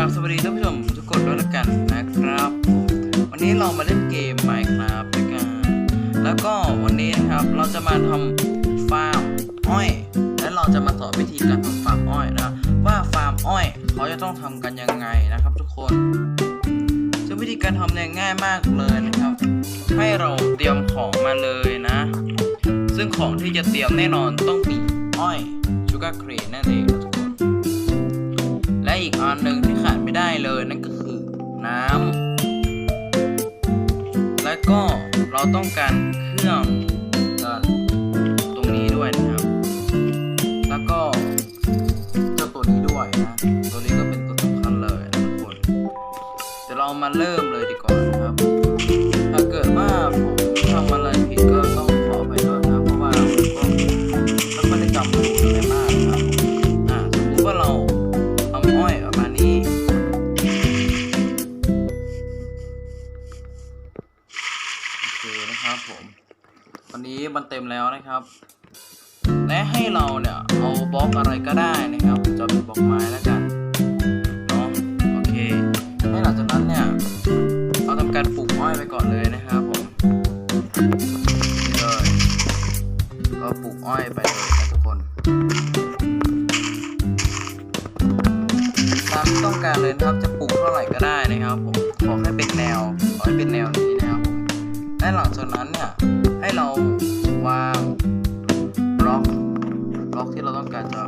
ราบสวัสดีท่านผู้ชมทุกคนด้วยละกันนะครับ วันนี้เรามาเล่นเกม Minecraft ด้วยกันแล้วก็วันนี้นะครับเราจะมาทำฟาร์มอ้อย และเราจะมาสอนวิธีการทำฟาร์มอ้อยนะว่าฟาร์มอ้อยเขาจะต้องทำกันยังไงนะครับ ทุกคนซึ่งวิธีการทำเนี่ยง่ายมากเลยนะครับ ให้เราเตรียมของมาเลยนะ ซึ่งของที่จะเตรียมแน่นอนต้องมีอ้อยชูการ์เครนนั่นเองนะทุกคนและอีกอันหนึ่ง ขาดไม่ได้เลยนั่นก็คือน้ำ และก็เราต้องการเครื่องกันตรงนี้ด้วยนะครับ แล้วก็เจ้าตัวนี้ด้วยนะ ตัวนี้ก็เป็นตัวสำคัญเลยนะทุกคน เดี๋ยวเรามาเริ่ม นะครับ และให้เราเนี่ยเอาบล็อกอะไรก็ได้นะครับจะเป็นบล็อกไม้แล้วกันเนาะโอเคให้หลังจากนั้นเนี่ยเราทำการปลูกอ้อยไปก่อนเลยนะครับผมนี่เลยก็ปลูกอ้อยไปเลยนะทุกคนตามที่ต้องการเลยนะครับจะปลูกเท่าไหร่ก็ได้นะครับผมขอให้เป็นแนวขอให้เป็นแนวนี้นะครับผมและหลังจากนั้นเนี่ยให้เรา วางบล็อกบล็อกที่เราต้องการจะ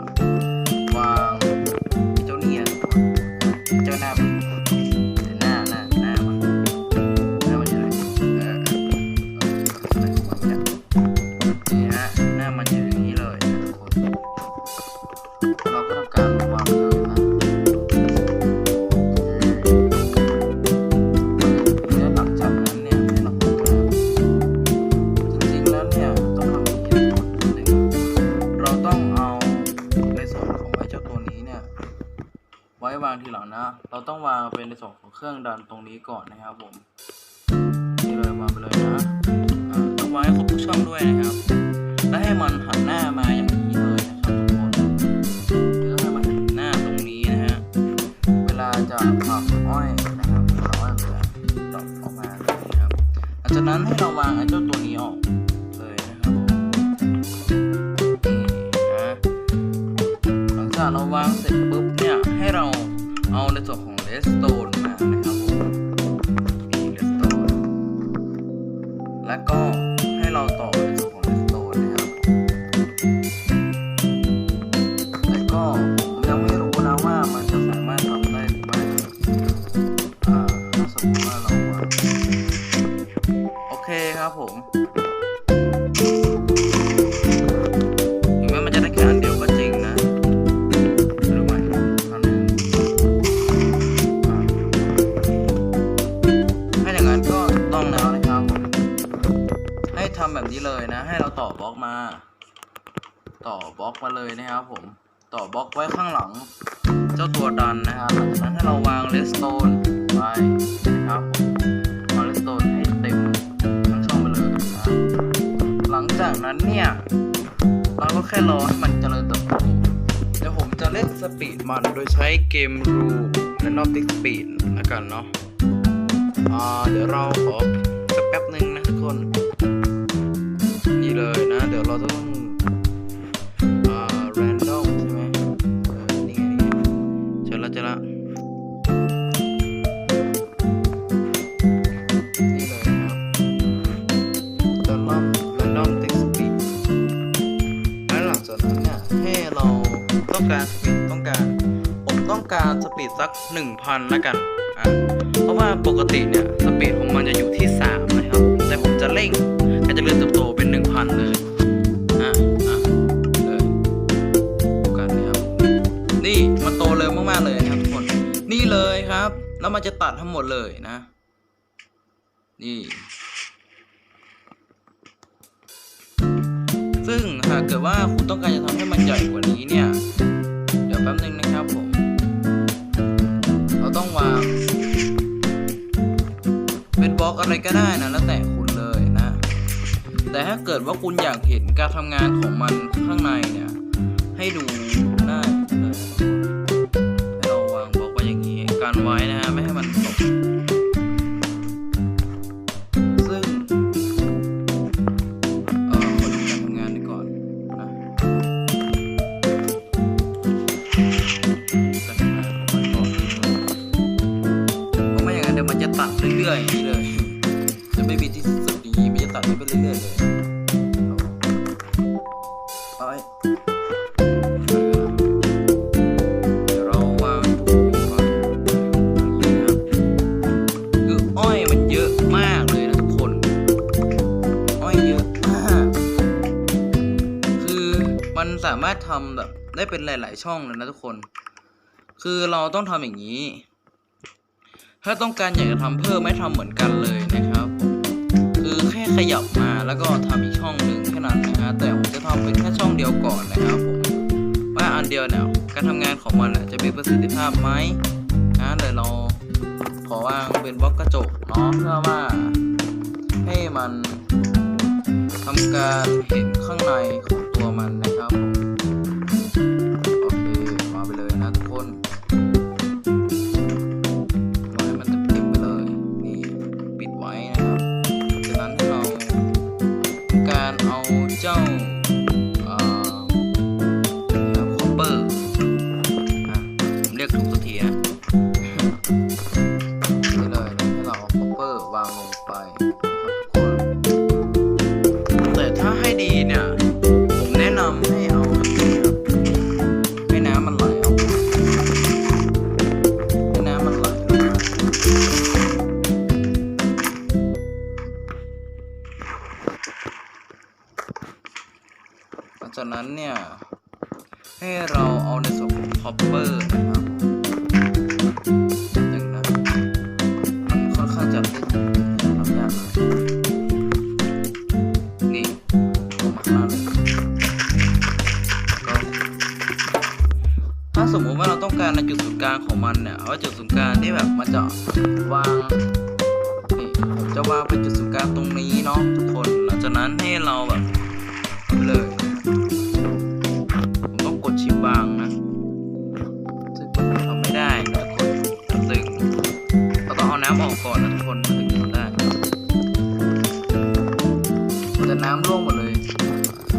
นี้ก่อนนะครับผมนี่เลยวางไปเลยนะต้องวางให้ครบทุกช่องด้วยนะครับ และให้มันหันหน้ามาอย่างนี้เลยนะครับทุกคนเดี๋ยวให้มันหันหน้าตรงนี้นะฮะเวลาจะฝักอ้อยนะครับเวลาอ้อยจะตอกออกมาครับหลังจากนั้นให้เราวางไอ้เจ้าตัว งหลังเจ้าตัวดันนะครับหลังจากนั้นให้เราวางเลสโตนไว้นะครับผมวางเลสโตนให้เต็มทั้งช่องไปเลยนะหลังจากนั้นเนี่ย เราก็แค่รอให้มันเจริญเติบโตเดี๋ยวผมจะเล่นสปีดมันโดยใช้เกมรูและนอติกสปีดแล้วกันเนาะอ่าเดี๋ยวเราขอสักแป๊บหนึ่งนะทุกคน นี่เลยนะ เดี๋ยวเราต้อง การสปีดต้องการ ผมต้องการสปีดสัก 1,000แล้วกันอะเพราะว่าปกติเนี่ยสปีดของมันจะอยู่ที่ 3 นะครับ แต่ผมจะเร่งให้จะเริ่มเติบโตเป็น 1,000 เลยอะอะเลยดูกันนะครับ นี่มันโตเร็วมากๆเลยนะครับทุกคนนี่เลยครับ แล้วมันจะตัดทั้งหมดเลยนะ นี่ซึ่งหากเกิดว่าคุณต้องการจะทำให้มันใหญ่กว่านี้เนี่ย ป๊บนึงนะครับผม เราต้องวาง เป็นบล็อกอะไรก็ได้นะแล้วแต่คุณเลยนะ แต่ถ้าเกิดว่าคุณอยากเห็นการทำงานของมันข้างในเนี่ย ให้ดูได้เลยให้เราวางบล็อกไว้อย่างนี้กันไว้นะฮะไม่ให้ หลาย ๆ ช่องเลยนะทุกคน คือเราต้องทำอย่างนี้ ถ้าต้องการอยากจะทำเพิ่มไม่ทำเหมือนกันเลยนะครับ คือแค่ขยับมาแล้วก็ทำอีกช่องหนึ่งแค่นั้นนะฮะแต่ผมจะทำเป็นแค่ช่องเดียวก่อนนะครับผมว่าอันเดียวเนี่ยการทำงานของมันจะมีประสิทธิภาพไหมนะเลยเราขอวางเป็นบล็อกกระจกเนาะเพื่อว่าให้มันทำการเห็นข้างในของตัวมันนะครับผม เอาเจ้าอ่า เราเอาในส่วนของคอปเปอร์นะครับหนึ่งนะ มันค่อนข้างจะเป็นทำยากเลยนี่ลงมาข้างล่างเลยก็ถ้าสมมติว่าเราต้องการในจุดศูนย์กลางของมันเนี่ยเอาจุดศูนย์กลางที่แบบมันจะวางนี่ผมจะวางเป็นจุดศูนย์กลางตรงนี้เนาะทุกคนหลังจากนั้นให้เราแบบำออกก่อนนะทุกคนถึงจะได้แต่น้ำร่วงหมดเลย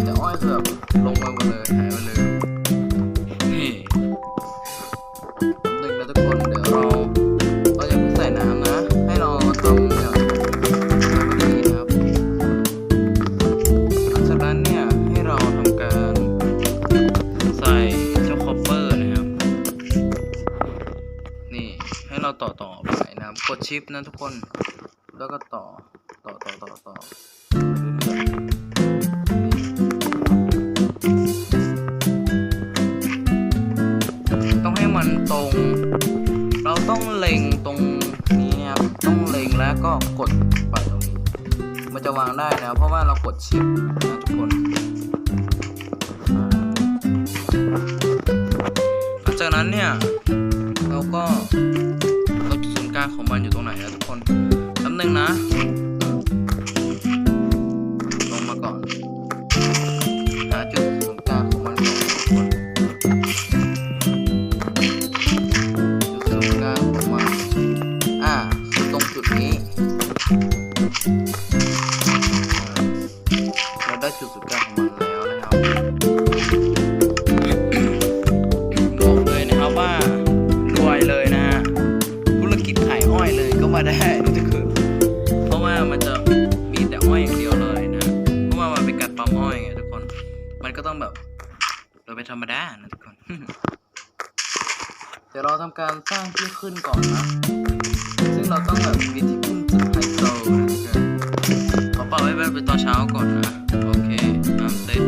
แต่อ้อยคือแบบลงมาหมดเลยหายไปเลย ชิปนะทุกคน แล้วก็ต่อ ต่อต่อต่อต่อต้องให้มันตรง เราต้องเล็งตรงนี้นะครับ ต้องเล็งแล้วก็กดไปตรงนี้ มันจะวางได้นะ เพราะว่าเรากดชิป ซึ่งเราต้องแบบมีที่ขึ้นจุดไฮโซนะขอเป่าไว้เป็นตอนเช้าก่อนนะโอเคน้ำเซ็ต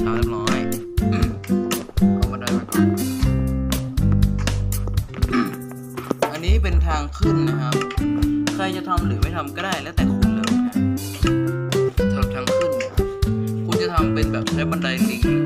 เช้าเรียบร้อยเอามาได้ไว้ก่อนอันนี้เป็นทางขึ้นนะครับ ใครจะทำหรือไม่ทำก็ได้แล้วแต่คุณเลยนะสำหรับทางขึ้น คุณจะทำเป็นแบบใช้บันไดลิง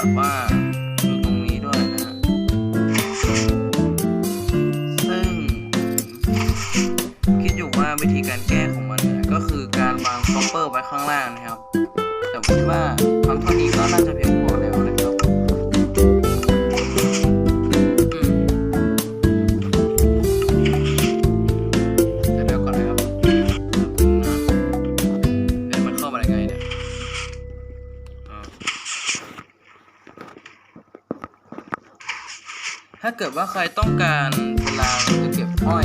แบบว่าอยู่ตรงนี้ด้วยนะฮะซึ่ง คิดอยู่ว่าวิธีการแก้ของมันเนี่ยก็คือการวางคอปเปอร์ไว้ข้างล่างนะครับ แต่คิดว่าทำเท่านี้ก็น่าจะเพียง เกิดว่าใครต้องการเวลาเราจเก็บห้อย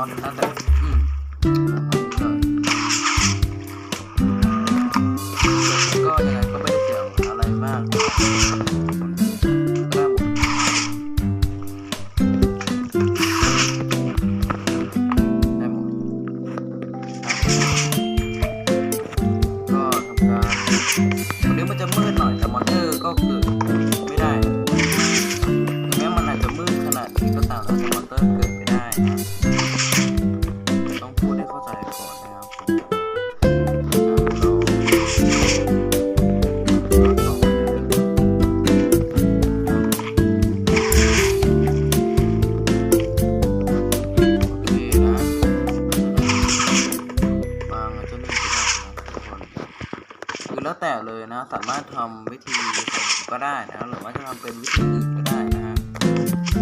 อนนั่นแหละอืมก็ยังไงก็ไม่เกี่ยวอะไรมากมันจะมืดหน่อยแต่มอนเตอร์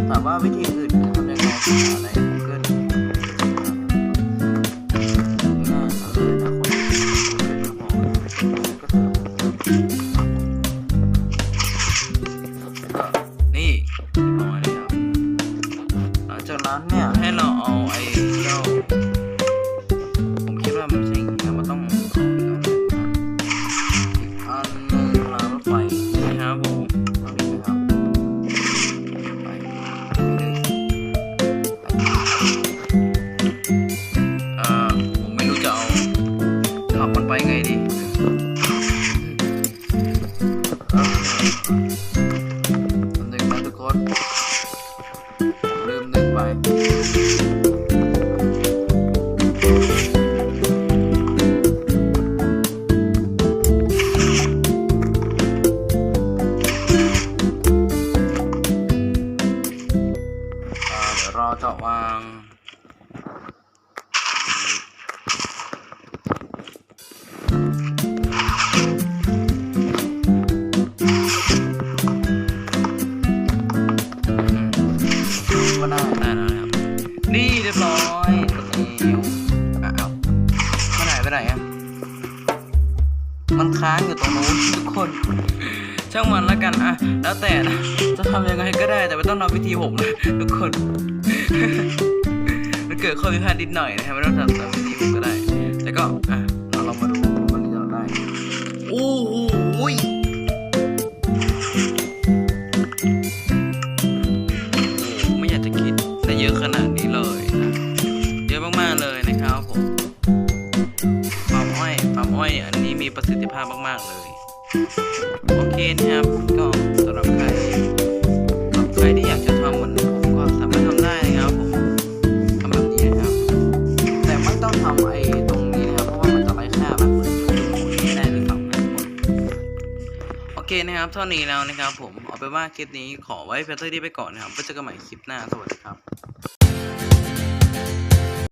ถามว่าวิธีอื่นทำยังไงหาอะไร ผมไม่รู้จะเอาขับมันไปไงดี แล้วแต่นะจะทำยังไงก็ได้แต่ไม่ต้องทำวิธีผมนะทุกคนมันเกิดข้อพิพาทนิดหน่อยนะครับไม่ต้องทำตามวิธีผมก็ได้ แต่ก็อะเราลองมาดูวันนี้เราได้โอ้โหยไม่อยากจะคิดแต่เยอะขนาดนี้เลยนะเยอะมากๆเลยนะครับผมฟาร์มอ้อยฟาร์มอ้อยอันนี้มีประสิทธิภาพมากๆเลย เคนะครับเท่านี้แล้วนะครับผมเอาไปว่าคลิปนี้ขอไว้เพียงเท่านี้ไปก่อนนะครับไว้เจอกันใหม่คลิปหน้าสวัสดีครับ